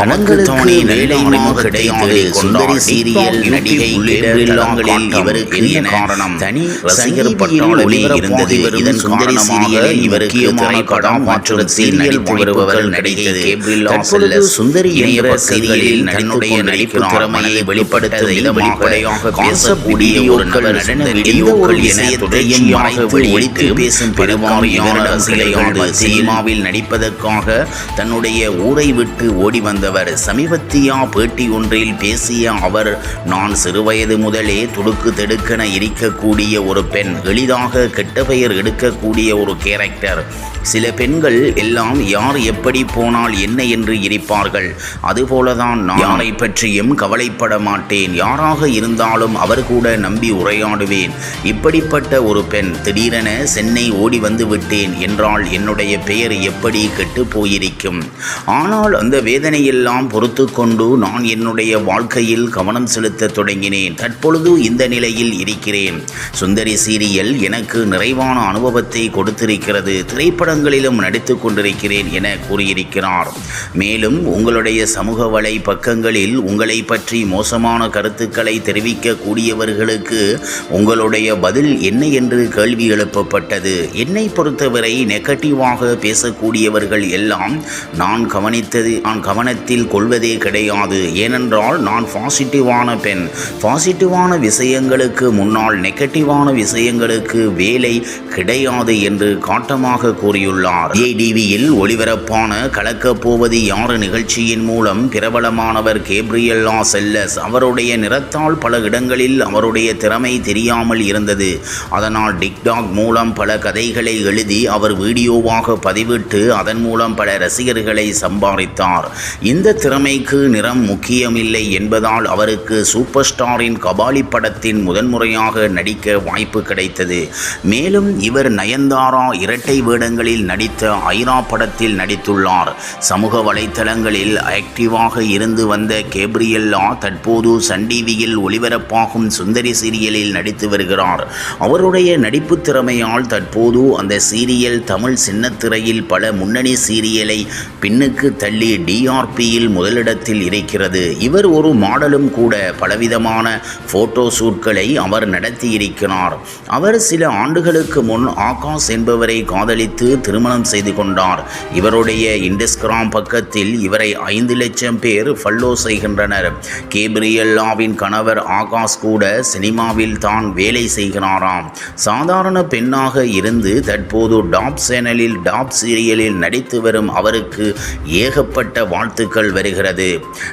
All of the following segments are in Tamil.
தனங்களுக்கு வேலைமாக கிடைத்தது சுந்தரி சீரியல் நடிகை உள்ளிடங்களில் இவருக்கு காரணம்? தனி ரசிகர் பட்டாளமே இருந்தது. இதன் சுந்தரி சீரியலில் இவருக்கு திரைப்படம் மற்றும் சீரியல் வருபவர்கள் நடித்தது தற்பொழுது சுந்தரி என்ற சீரியலில் தன்னுடைய நடிப்பு திறமையை வெளிப்படுத்த பேசக்கூடிய ஒரு நபர் நடன வீடியோக்கள் என தொடர்ச்சியாக ஒழித்து பேசும் சிலையாண்டு சினிமாவில் நடிப்பதற்காக தன்னுடைய ஊரை விட்டு ஓடி அவர் சமீபத்தியா பேட்டி ஒன்றில் பேசிய அவர் நான் சிறுவயது முதலே துடுக்கு தெடுக்கென இருக்கக்கூடிய ஒரு பெண் எளிதாக கெட்ட பெயர் எடுக்கக்கூடிய ஒரு கேரக்டர் சில பெண்கள் எல்லாம் யார் எப்படி போனால் என்ன என்று இருப்பார்கள். அதுபோலதான் நான் யாரை பற்றியும் கவலைப்பட மாட்டேன். யாராக இருந்தாலும் அவர் கூட நம்பி உரையாடுவேன். இப்படிப்பட்ட ஒரு பெண் திடீரென சென்னை ஓடி வந்து விட்டேன் என்றால் என்னுடைய பெயர் எப்படி கெட்டு போயிருக்கும்? ஆனால் அந்த வேதனையில் வேதனையெல்லாம் பொறுத்து கொண்டு நான் என்னுடைய வாழ்க்கையில் கவனம் செலுத்த தொடங்கினேன். தற்பொழுது இந்த நிலையில் இருக்கிறேன். சுந்தரி சீரியல் எனக்கு நிறைவான அனுபவத்தை கொடுத்திருக்கிறது. திரைப்படங்களிலும் நடித்து கொண்டிருக்கிறேன் என கூறியிருக்கிறார். மேலும் உங்களுடைய சமூக வலை பக்கங்களில் உங்களை பற்றி மோசமான கருத்துக்களை தெரிவிக்கக்கூடியவர்களுக்கு உங்களுடைய பதில் என்ன என்று கேள்வி எழுப்பப்பட்டது. என்னை பொறுத்தவரை நெகட்டிவாக பேசக்கூடியவர்கள் எல்லாம் நான் கவனித்தது நான் கவனத்தில் கொள்வதே கிடையாது. ஏனென்றால் நான் பாசிட்டிவான பெண். பாசிட்டிவான விஷயங்களுக்கு முன்னால் நெகட்டிவான விஷயங்களுக்கு வேலை கிடையாது என்று காட்டமாக கூறியுள்ளார். ஏடிவியில் ஒளிபரப்பான கலக்கப் போவது யாரு நிகழ்ச்சியின் மூலம் பிரபலமானவர் கேப்ரியல்லா செல்லஸ் அவருடைய நிறத்தால் பல இடங்களில் அவருடைய திறமை தெரியாமல் இருந்தது. அதனால் டிக்டாக் மூலம் பல கதைகளை எழுதி அவர் வீடியோவாக பதிவிட்டு அதன் மூலம் பல ரசிகர்களை சம்பாதித்தார். இந்த திறமைக்கு நிறம் முக்கியமில்லை என்பதால் அவருக்கு சூப்பர் ஸ்டாரின் கபாலி படத்தின் முதன்முறையாக நடிக்க வாய்ப்பு கிடைத்தது. மேலும் இவர் நயன்தாரா இரட்டை வேடங்களில் நடித்த ஐரா படத்தில் நடித்துள்ளார். சமூக வலைத்தளங்களில் ஆக்டிவாக இருந்து வந்த கேப்ரியல்லா தற்போது சன் டிவியில் ஒளிபரப்பாகும் சுந்தரி சீரியலில் நடித்து வருகிறார். அவருடைய நடிப்பு திறமையால் தற்போது அந்த சீரியல் தமிழ் சின்னத்திரையில் பல முன்னணி சீரியலை பின்னுக்கு தள்ளி டிஆர்பியில் முதலிடத்தில் இருக்கிறது. இவர் ஒரு மாடலும் கூட பலவிதமான போட்டோ ஷூட்களை அவர் நடத்தியிருக்கிறார். அவர் சில ஆண்டுகளுக்கு முன் ஆகாஷ் என்பவரை காதலித்து திருமணம் செய்து கொண்டார். இவருடைய இன்டஸ்கிராம் பக்கத்தில் இவரை ஐந்து லட்சம் பேர் ஃபல்லோ செய்கின்றனர். கேப்ரியல்லாவின் கணவர் ஆகாஷ் கூட சினிமாவில் தான் வேலை செய்கிறாராம். சாதாரண பெண்ணாக இருந்து தற்போது டாப் சேனலில் டாப் சீரியலில் நடித்து வரும் அவருக்கு ஏகப்பட்ட வாழ்த்து வாழ்த்துக்கள் வருகிறது.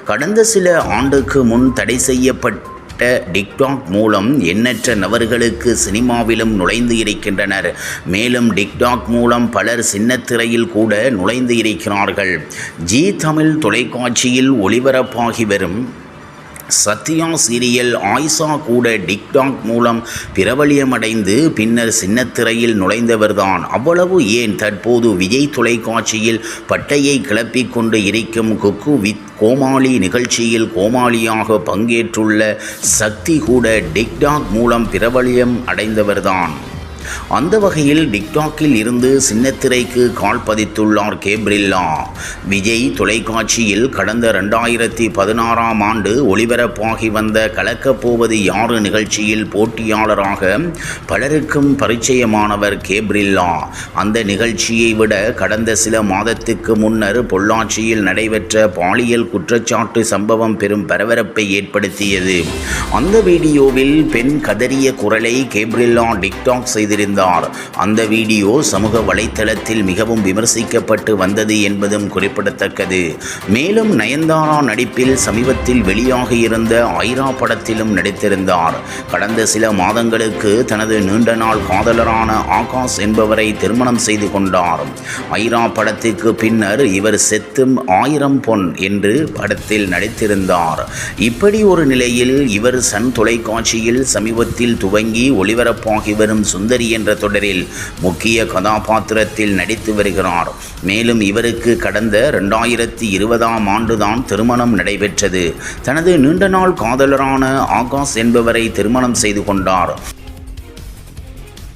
கடந்த சில ஆண்டுக்கு முன் தடை செய்யப்பட்ட டிக்டாக் மூலம் எண்ணற்ற நபர்களுக்கு சினிமாவிலும் நுழைந்து இருக்கின்றனர். மேலும் டிக்டாக் மூலம் பலர் சின்னத்திரையில் கூட நுழைந்து இருக்கிறார்கள். ஜி தமிழ் தொலைக்காட்சியில் ஒளிபரப்பாகி வரும் சத்யா சீரியல் ஆயிஷா கூட டிக்டாக் மூலம் பிரபலியமடைந்து பின்னர் சின்னத்திரையில் நுழைந்தவர்தான். அவ்வளவு ஏன் தற்போது விஜய் தொலைக்காட்சியில் பட்டையை கிளப்பிக் கொண்டு இருக்கும் குக்கு வித் கோமாளி நிகழ்ச்சியில் கோமாளியாக பங்கேற்றுள்ள சக்தி கூட டிக்டாக் மூலம் பிரபலியம் அடைந்தவர்தான். அந்த வகையில் டிக்டாக்கில் இருந்து சின்னத்திரைக்கு கால் பதித்துள்ளார் கேப்ரில்லா. விஜய் தொலைக்காட்சியில் கடந்த ரெண்டாயிரத்தி பதினாறாம் ஆண்டு ஒளிபரப்பாகி வந்த கலக்கப் போவது யாரு நிகழ்ச்சியில் போட்டியாளராக பலருக்கும் பரிச்சயமானவர் கேப்ரில்லா. அந்த நிகழ்ச்சியை விட கடந்த சில மாதத்துக்கு முன்னர் பொள்ளாச்சியில் நடைபெற்ற பாலியல் குற்றச்சாட்டு சம்பவம் பெரும் பரபரப்பை ஏற்படுத்தியது. அந்த வீடியோவில் பெண் கதறிய குரலை கேப்ரில்லா டிக்டாக் செய்து வைத்திருந்தார் அந்த வீடியோ சமூக வலைத்தளத்தில் மிகவும் விமர்சிக்கப்பட்டு வந்தது என்பதும் குறிப்பிடத்தக்கது. மேலும் நயன்தாரா நடிப்பில் சமீபத்தில் வெளியாக இருந்த ஐரா படத்திலும் நடித்திருந்தார். கடந்த சில மாதங்களுக்கு தனது நீண்ட நாள் காதலரான ஆகாஷ் என்பவரை திருமணம் செய்து கொண்டார். ஐரா படத்திற்கு பின்னர் இவர் செத்தும் ஆயிரம் பொன் என்று படத்தில் நடித்திருந்தார். இப்படி ஒரு நிலையில் இவர் சன் தொலைக்காட்சியில் சமீபத்தில் துவங்கி ஒளிபரப்பாகி வரும் சுந்தரி என்ற தொடரில் முக்கிய கதாபாத்திரத்தில் நடித்து வருகிறார். மேலும் இவருக்கு கடந்த ரெண்டாயிரத்தி இருபதாம் ஆண்டுதான் திருமணம் நடைபெற்றது. தனது நீண்ட நாள் காதலரான ஆகாஷ் என்பவரை திருமணம் செய்து கொண்டார்.